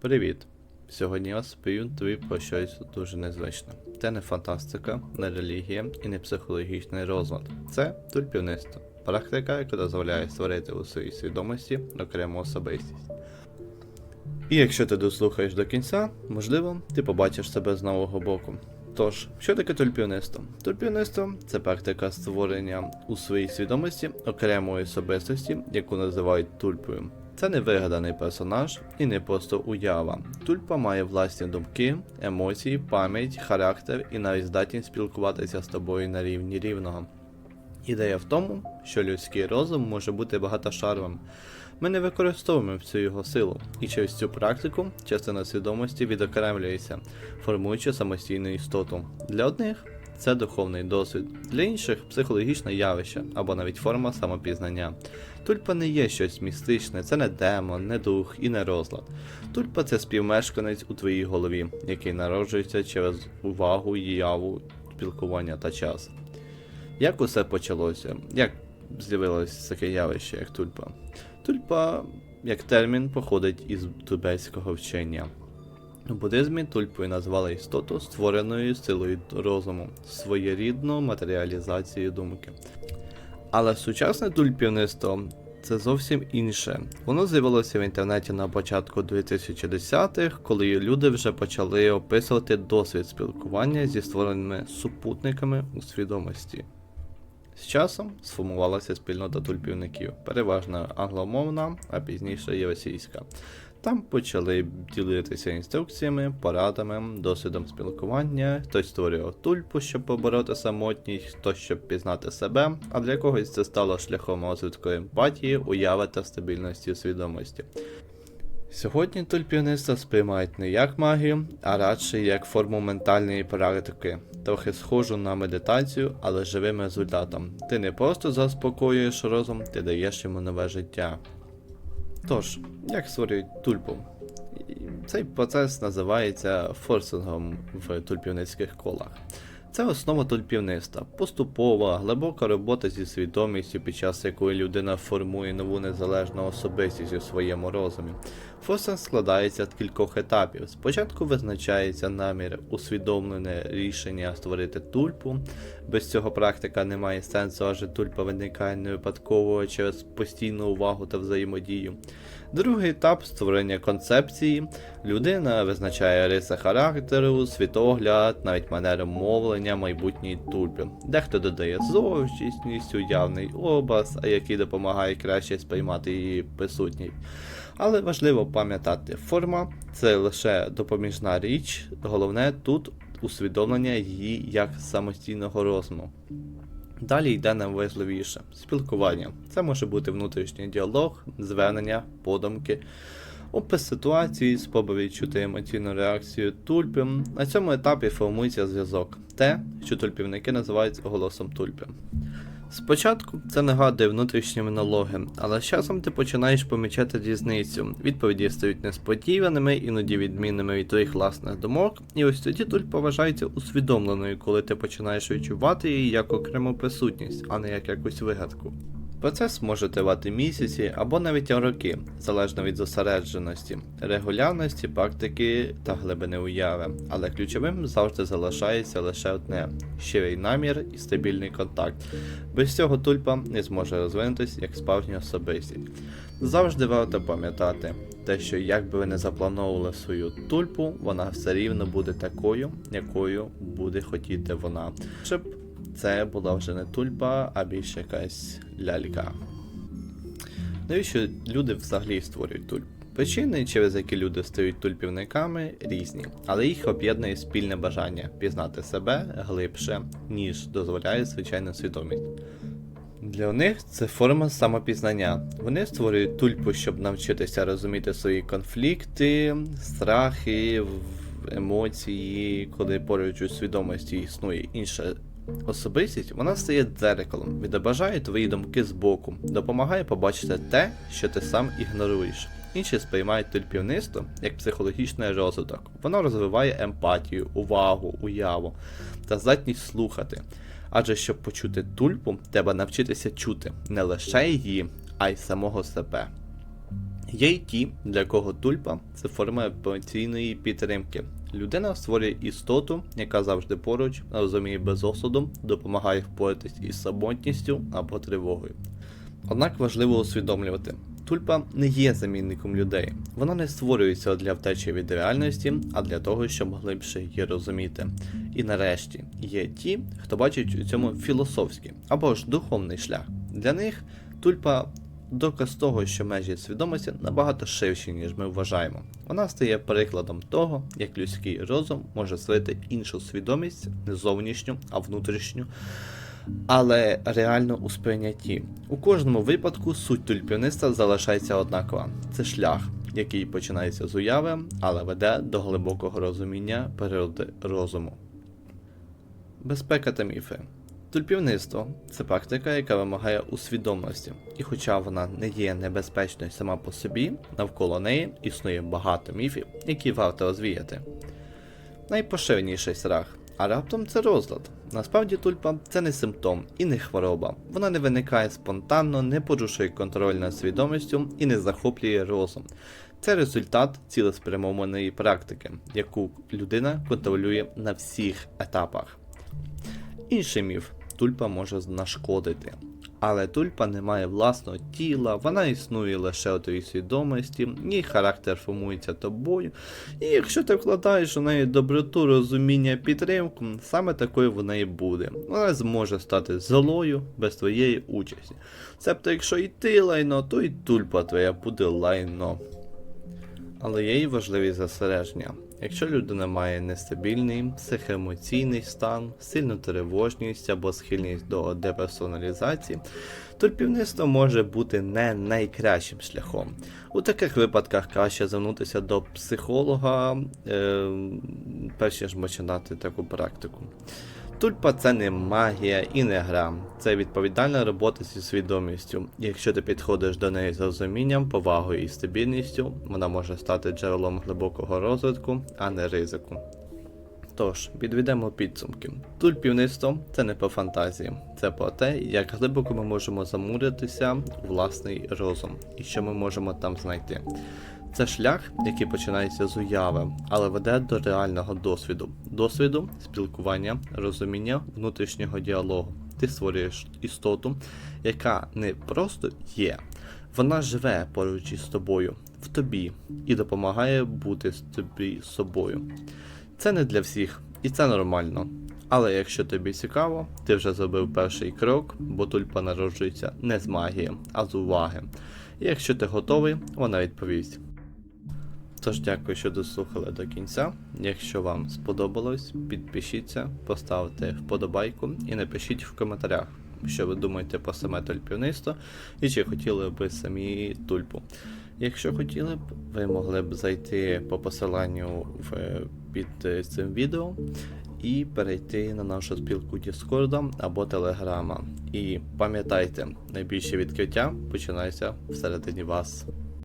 Привіт! Сьогодні я розповім тобі про щось дуже незвичне. Це не фантастика, не релігія і не психологічний розлад. Це тульпівництво. Практика, яка дозволяє створити у своїй свідомості окрему особистість. І якщо ти дослухаєш до кінця, можливо, ти побачиш себе з нового боку. Тож, що таке тульпівництво? Тульпівництво це практика створення у своїй свідомості окремої особистості, яку називають тульпою. Це не вигаданий персонаж і не просто уява. Тульпа має власні думки, емоції, пам'ять, характер і навіть здатність спілкуватися з тобою на рівні рівного. Ідея в тому, що людський розум може бути багатошаровим. Ми не використовуємо всю його силу, і через цю практику частина свідомості відокремлюється, формуючи самостійну істоту. Для одних це духовний досвід, для інших психологічне явище або навіть форма самопізнання. Тульпа не є щось містичне, це не демон, не дух і не розлад. Тульпа це співмешканець у твоїй голові, який народжується через увагу, яву, спілкування та час. Як усе почалося? Як з'явилось таке явище, як тульпа? Тульпа, як термін, походить із тибетського вчення. У буддизмі тульпою назвали істоту, створеною силою розуму, своєрідну матеріалізацію думки. Але сучасне тульпівництво це зовсім інше. Воно з'явилося в інтернеті на початку 2010-х, коли люди вже почали описувати досвід спілкування зі створеними супутниками у свідомості. З часом сформувалася спільнота тульпівників, переважно англомовна, а пізніше і російська. Там почали ділитися інструкціями, порадами, досвідом спілкування. Хтось створював тульпу, щоб побороти самотність, хтось щоб пізнати себе, а для когось це стало шляхом розвитку емпатії, уяви та стабільності свідомості. Сьогодні тульпівництво сприймають не як магію, а радше як форму ментальної практики, трохи схожу на медитацію, але живим результатом. Ти не просто заспокоюєш розум, ти даєш йому нове життя. Тож, як створюють тульпу? Цей процес називається форсингом в тульпівницьких колах. Це основа тульпівництва, поступова, глибока робота зі свідомістю, під час якої людина формує нову незалежну особистість у своєму розумі. Форсинг складається з кількох етапів. Спочатку визначається намір, усвідомлене рішення створити тульпу. Без цього практика не має сенсу, адже тульпа виникає не випадково через постійну увагу та взаємодію. Другий етап створення концепції. Людина визначає риси характеру, світогляд, навіть манеру мовлення майбутньої тульпи. Дехто додає зовнішність, уявний образ, який допомагає краще сприймати її присутність. Але важливо пам'ятати, форма це лише допоміжна річ, головне тут усвідомлення її як самостійного розуму. Далі йде найважливіше спілкування. Це може бути внутрішній діалог, звернення, подумки, опис ситуації, спроба відчути емоційну реакцію тульпи. На цьому етапі формується зв'язок, те, що тульпівники називають голосом тульпи. Спочатку це нагадує внутрішні монологи, але з часом ти починаєш помічати різницю. Відповіді стають несподіваними, іноді відмінними від твоїх власних думок, і ось тоді тульпа вважається усвідомленою, коли ти починаєш відчувати її як окрему присутність, а не як якусь вигадку. Процес може тривати місяці або навіть роки, залежно від зосередженості, регулярності, практики та глибини уяви, але ключовим завжди залишається лише одне щирий намір і стабільний контакт. Без цього тульпа не зможе розвинутися як справжня особистість. Завжди варто пам'ятати, те, що як би ви не заплановували свою тульпу, вона все рівно буде такою, якою буде хотіти вона. Щоб це була вже не тульпа, а більше якась лялька. Навіщо люди взагалі створюють тульп? Причини, через які люди стають тульпівниками, різні, але їх об'єднує спільне бажання пізнати себе глибше, ніж дозволяє звичайна свідомість. Для них це форма самопізнання. Вони створюють тульпу, щоб навчитися розуміти свої конфлікти, страхи, емоції, коли поруч у свідомості існує інша особистість, вона стає дзеркалом, відображає твої думки збоку, допомагає побачити те, що ти сам ігноруєш. Інші сприймають тульпівництво як психологічний розвиток. Воно розвиває емпатію, увагу, уяву та здатність слухати. Адже щоб почути тульпу, треба навчитися чути не лише її, а й самого себе. Є й ті, для кого тульпа це форма емоційної підтримки. Людина створює істоту, яка завжди поруч, розуміє без осуду, допомагає впоратись із самотністю або тривогою. Однак важливо усвідомлювати, тульпа не є замінником людей. Вона не створюється для втечі від реальності, а для того, щоб глибше її розуміти. І нарешті є ті, хто бачить у цьому філософський або ж духовний шлях. Для них тульпа доказ того, що межі свідомості набагато ширші, ніж ми вважаємо. Вона стає прикладом того, як людський розум може створити іншу свідомість, не зовнішню, а внутрішню, але реально у сприйнятті. У кожному випадку суть тульпіниста залишається однакова. Це шлях, який починається з уяви, але веде до глибокого розуміння природи розуму. Безпека та міфи. Тульпівництво це практика, яка вимагає усвідомленості, і хоча вона не є небезпечною сама по собі, навколо неї існує багато міфів, які варто розвіяти. Найпоширеніший страх, а раптом це розлад. Насправді тульпа це не симптом і не хвороба. Вона не виникає спонтанно, не порушує контроль над свідомістю і не захоплює розум. Це результат цілеспрямованої практики, яку людина контролює на всіх етапах. Інший міф тульпа може нашкодити. Але тульпа не має власного тіла, вона існує лише у твоїй свідомості, її характер формується тобою. І якщо ти вкладаєш у неї доброту, розуміння, підтримку, саме такою вона і буде. Вона зможе стати злою без твоєї участі. Себто, якщо і ти лайно, то і тульпа твоя буде лайно. Але є й важливі застереження. Якщо людина має нестабільний психоемоційний стан, сильну тривожність або схильність до деперсоналізації, торпівництво може бути не найкращим шляхом. У таких випадках краще звернутися до психолога, е, перш ніж починати таку практику. Тульпа це не магія і не гра, це відповідальна робота зі свідомістю. Якщо ти підходиш до неї з розумінням, повагою і стабільністю, вона може стати джерелом глибокого розвитку, а не ризику. Тож, підведемо підсумки. Тульпівництво це не по фантазії, це про те, як глибоко ми можемо замуритися у власний розум і що ми можемо там знайти. Це шлях, який починається з уяви, але веде до реального досвіду, досвіду спілкування, розуміння внутрішнього діалогу. Ти створюєш істоту, яка не просто є, вона живе поруч із тобою, в тобі і допомагає бути з тобі собою. Це не для всіх, і це нормально. Але якщо тобі цікаво, ти вже зробив перший крок, бо тульпа народжується не з магії, а з уваги. І якщо ти готовий, вона відповість. Тож дякую, що дослухали до кінця. Якщо вам сподобалось, підпишіться, поставте вподобайку і напишіть в коментарях, що ви думаєте про саме тульпівництво і чи хотіли б самі тульпу. Якщо хотіли б, ви могли б зайти по посиланню в, під цим відео і перейти на нашу спілку Discord або Телеграма. І пам'ятайте, найбільше відкриття починається всередині вас.